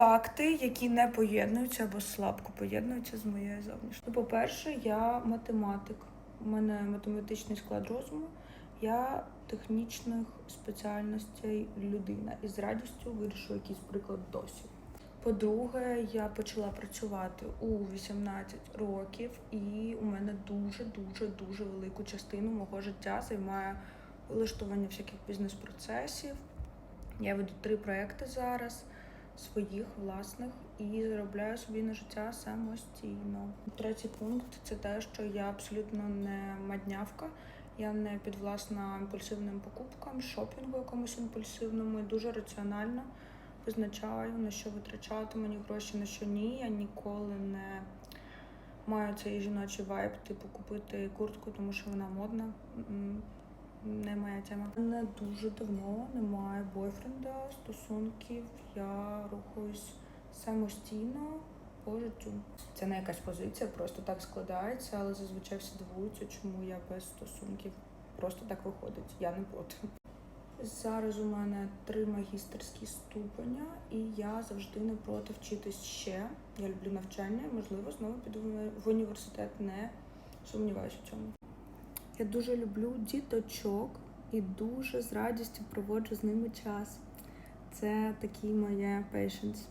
Факти, які не поєднуються або слабко поєднуються з моєю зовнішністю. Ну, По-перше, я математик. У мене математичний склад розуму. Я технічних спеціальностей людина і з радістю вирішу якийсь приклад досі. По-друге, я почала працювати у 18 років, і у мене дуже дуже дуже велику частину мого життя займає вилаштування всяких бізнес-процесів. Я веду три проекти зараз своїх власних і заробляю собі на життя самостійно. Третій пункт це те, що я абсолютно не маднявка. Я не підвласна імпульсивним покупкам, шопінгу якомусь імпульсивному і дуже раціонально визначаю, на що витрачати мені гроші, на що ні. Я ніколи не маю цей жіночий вайб, типу купити куртку, тому що вона модна. Не моя тема. Мене дуже давно немає бойфренда, стосунків. Я рухаюсь самостійно по життю. Це не якась позиція, просто так складається, але зазвичай всі дивуються, чому я без стосунків. Просто так виходить. Я не проти. Зараз у мене три магістерські ступеня, і я завжди не проти вчитись ще. Я люблю навчання, можливо, знову піду в університет. Не сумніваюся в цьому. Я дуже люблю діточок і дуже з радістю проводжу з ними час. Це такий моє patience.